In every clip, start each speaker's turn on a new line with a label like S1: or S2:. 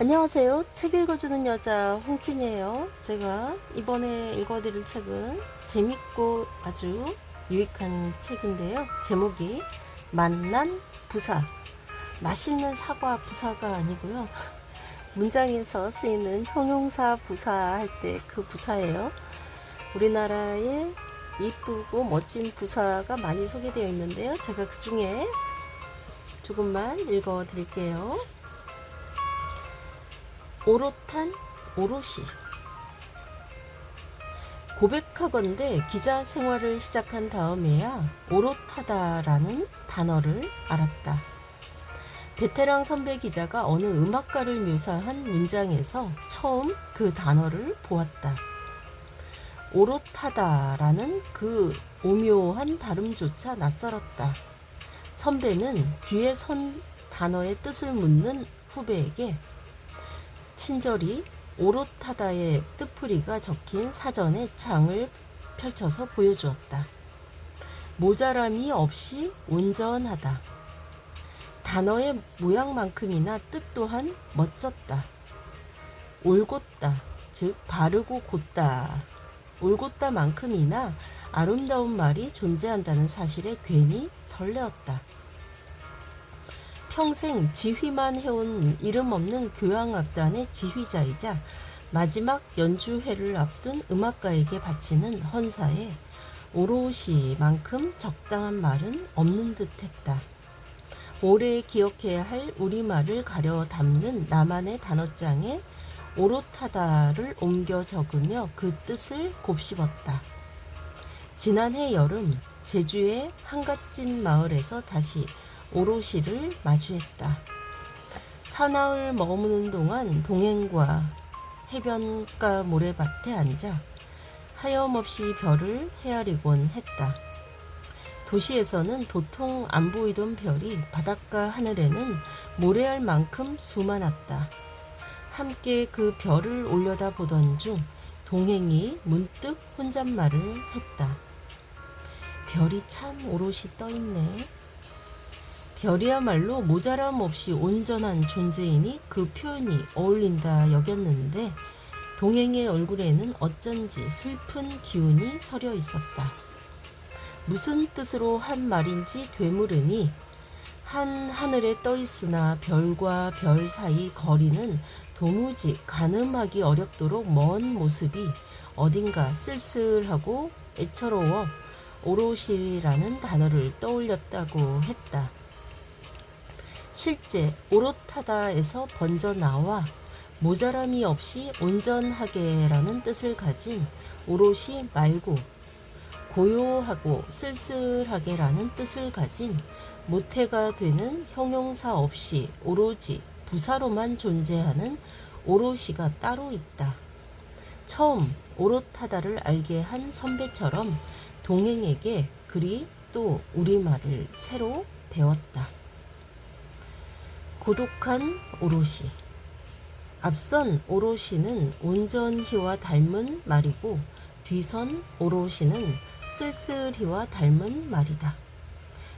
S1: 안녕하세요. 책 읽어주는 여자 홍킨이에요. 제가 이번에 읽어드릴 책은 재밌고 아주 유익한 책인데요. 제목이 만난 부사. 맛있는 사과 부사가 아니고요. 문장에서 쓰이는 형용사 부사 할 때 그 부사예요. 우리나라에 이쁘고 멋진 부사가 많이 소개되어 있는데요. 제가 그 중에 조금만 읽어 드릴게요. 오롯한 오롯이 고백하건대 기자 생활을 시작한 다음에야 오롯하다라는 단어를 알았다. 베테랑 선배 기자가 어느 음악가를 묘사한 문장에서 처음 그 단어를 보았다. 오롯하다라는 그 오묘한 발음조차 낯설었다. 선배는 귀에 선 단어의 뜻을 묻는 후배에게 친절히 오롯하다의 뜻풀이가 적힌 사전의 창을 펼쳐서 보여주었다. 모자람이 없이 온전하다. 단어의 모양만큼이나 뜻 또한 멋졌다. 올곧다, 즉 바르고 곧다. 올곧다만큼이나 아름다운 말이 존재한다는 사실에 괜히 설레었다. 평생 지휘만 해온 이름 없는 교향악단의 지휘자이자 마지막 연주회를 앞둔 음악가에게 바치는 헌사에 오롯이만큼 적당한 말은 없는 듯 했다. 오래 기억해야 할 우리말을 가려 담는 나만의 단어장에 오롯하다를 옮겨 적으며 그 뜻을 곱씹었다. 지난해 여름 제주의 한갓진 마을에서 다시 오롯이를 마주했다. 사나흘 머무는 동안 동행과 해변가 모래밭에 앉아 하염없이 별을 헤아리곤 했다. 도시에서는 도통 안 보이던 별이 바닷가 하늘에는 모래알 만큼 수많았다. 함께 그 별을 올려다 보던 중 동행이 문득 혼잣말을 했다. 별이 참 오롯이 떠있네. 별이야말로 모자람 없이 온전한 존재이니 그 표현이 어울린다 여겼는데 동행의 얼굴에는 어쩐지 슬픈 기운이 서려 있었다. 무슨 뜻으로 한 말인지 되물으니 한 하늘에 떠 있으나 별과 별 사이 거리는 도무지 가늠하기 어렵도록 먼 모습이 어딘가 쓸쓸하고 애처로워 오롯이라는 단어를 떠올렸다고 했다. 실제 오롯하다에서 번져 나와 모자람이 없이 온전하게라는 뜻을 가진 오롯이 말고 고요하고 쓸쓸하게라는 뜻을 가진 모태가 되는 형용사 없이 오로지 부사로만 존재하는 오롯이가 따로 있다. 처음 오롯하다를 알게 한 선배처럼 동행에게 그리 또 우리말을 새로 배웠다. 고독한 오롯이. 앞선 오롯이는 온전히와 닮은 말이고 뒤선 오롯이는 쓸쓸히와 닮은 말이다.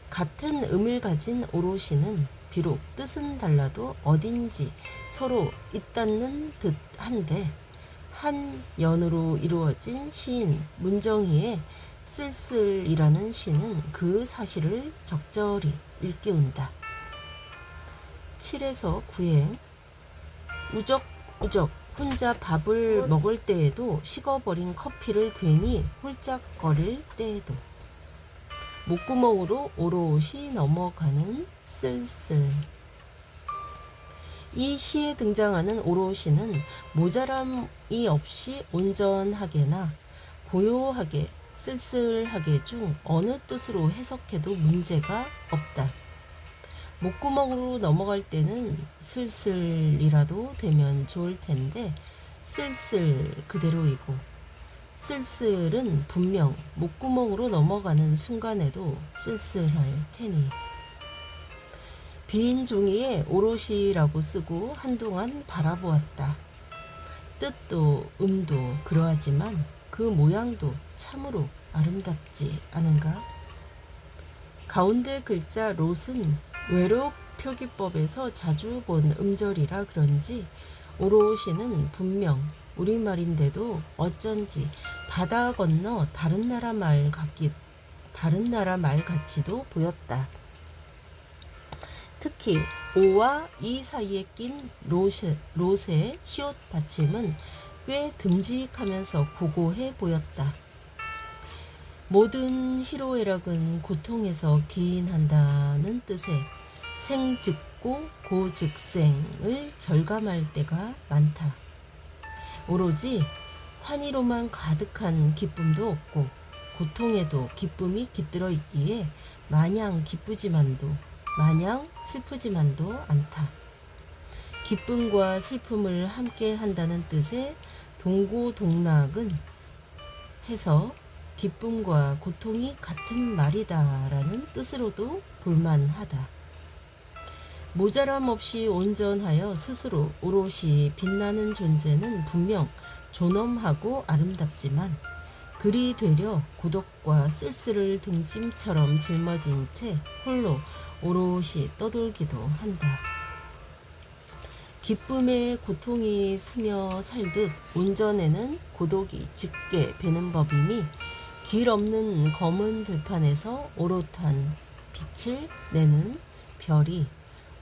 S1: 같은 음을 가진 오롯이는 비록 뜻은 달라도 어딘지 서로 있다는 듯 한데 한 연으로 이루어진 시인 문정희의 쓸쓸이라는 시는 그 사실을 적절히 일깨운다. 7에서 9행. 우적우적. 혼자 밥을 먹을 때에도 식어버린 커피를 괜히 홀짝거릴 때에도. 목구멍으로 오롯이 넘어가는 쓸쓸. 이 시에 등장하는 오롯이는 모자람이 없이 온전하게나 고요하게 쓸쓸하게 중 어느 뜻으로 해석해도 문제가 없다. 목구멍으로 넘어갈 때는 슬슬이라도 되면 좋을 텐데 쓸쓸 그대로이고 쓸쓸은 분명 목구멍으로 넘어가는 순간에도 쓸쓸할 테니 빈 종이에 오롯이라고 쓰고 한동안 바라보았다. 뜻도 음도 그러하지만 그 모양도 참으로 아름답지 않은가? 가운데 글자 롯은 표기법에서 자주 본 음절이라 그런지 오롯이는 분명 우리말인데도 어쩐지 바다 건너 다른 나라 말 같기 다른 나라 말 같이도 보였다. 특히 오와 이 사이에 낀 로세, 로세 시옷 받침은 꽤 듬직하면서 고고해 보였다. 모든 희로애락은 고통에서 기인한다는 뜻의 생즉고 고즉생을 절감할 때가 많다. 오로지 환희로만 가득한 기쁨도 없고 고통에도 기쁨이 깃들어 있기에 마냥 기쁘지만도 마냥 슬프지만도 않다. 기쁨과 슬픔을 함께 한다는 뜻의 동고동락은 해서 기쁨과 고통이 같은 말이다라는 뜻으로도 볼만하다. 모자람 없이 온전하여 스스로 오롯이 빛나는 존재는 분명 존엄하고 아름답지만 그리 되려 고독과 쓸쓸을 등짐처럼 짊어진 채 홀로 오롯이 떠돌기도 한다. 기쁨에 고통이 스며 살듯 온전에는 고독이 짙게 배는 법이니 길 없는 검은 들판에서 오롯한 빛을 내는 별이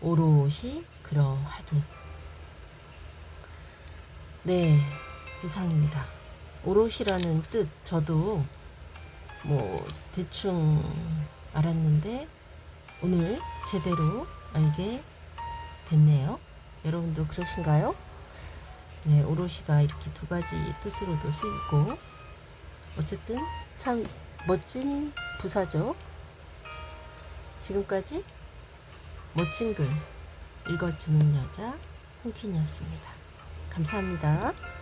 S1: 오롯이 그러하듯. 네, 이상입니다. 오롯이라는 뜻 저도 뭐 대충 알았는데 오늘 제대로 알게 됐네요. 여러분도 그러신가요? 네, 오롯이가 이렇게 두 가지 뜻으로도 쓰이고 어쨌든 참 멋진 부사죠. 지금까지 멋진 글 읽어주는 여자 홍킨이었습니다. 감사합니다.